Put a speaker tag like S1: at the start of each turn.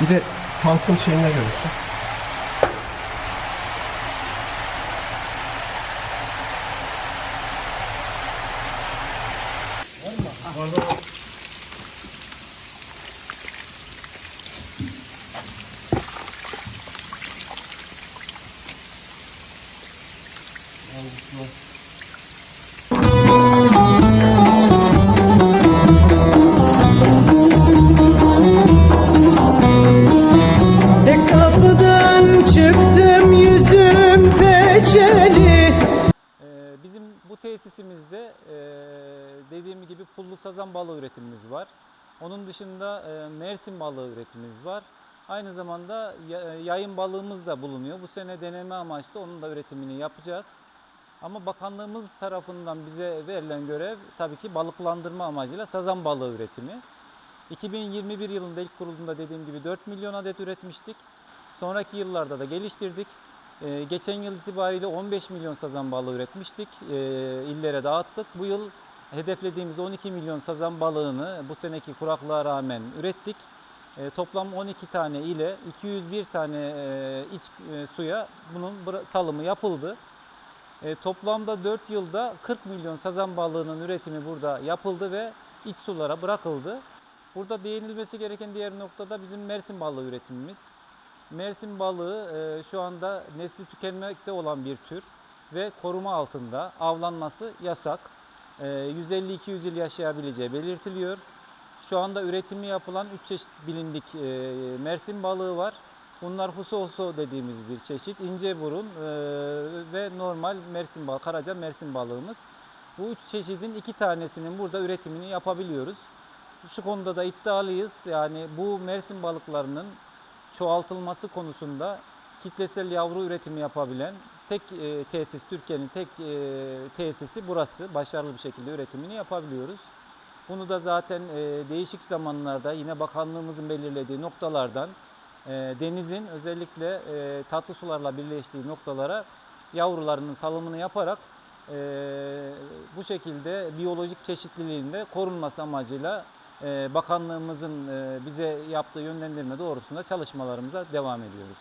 S1: Bir de tankın şeyine görürsün.
S2: Tek
S3: tesisimizde e, dediğim gibi pullu sazan balığı üretimimiz var. Onun dışında e, mersin balığı üretimimiz var. Aynı zamanda ya- yayın balığımız da bulunuyor. Bu sene deneme amaçlı onun da üretimini yapacağız. Ama bakanlığımız tarafından bize verilen görev tabii ki balıklandırma amacıyla sazan balığı üretimi. 2021 yılında ilk kurulduğunda dediğim gibi 4 milyon adet üretmiştik. Sonraki yıllarda da geliştirdik. Ee, geçen yıl itibariyle 15 milyon sazan balığı üretmiştik. Ee, illere dağıttık. Bu yıl hedeflediğimiz 12 milyon sazan balığını bu seneki kuraklığa rağmen ürettik. Ee, toplam 12 tane ile 201 tane e, iç e, suya bunun salımı yapıldı. E, toplamda 4 yılda 40 milyon sazan balığının üretimi burada yapıldı ve iç sulara bırakıldı. Burada değinilmesi gereken diğer noktada bizim Mersin balığı üretimimiz. Mersin balığı e, şu anda nesli tükenmekte olan bir tür ve koruma altında avlanması yasak. E, 150-200 yıl yaşayabileceği belirtiliyor. Şu anda üretimi yapılan 3 çeşit bilindik e, Mersin balığı var. Bunlar husoso dediğimiz bir çeşit, ince burun e, ve normal Mersin balığı, karaca Mersin balığımız. Bu üç çeşidin iki tanesinin burada üretimini yapabiliyoruz. Şu konuda da iddialıyız. Yani bu Mersin balıklarının çoğaltılması konusunda kitlesel yavru üretimi yapabilen tek e, tesis, Türkiye'nin tek e, tesisi burası. Başarılı bir şekilde üretimini yapabiliyoruz. Bunu da zaten e, değişik zamanlarda yine bakanlığımızın belirlediği noktalardan e, denizin özellikle e, tatlı sularla birleştiği noktalara yavrularının salımını yaparak e, bu şekilde biyolojik çeşitliliğin de korunması amacıyla bakanlığımızın e, bize yaptığı yönlendirme doğrultusunda çalışmalarımıza devam ediyoruz.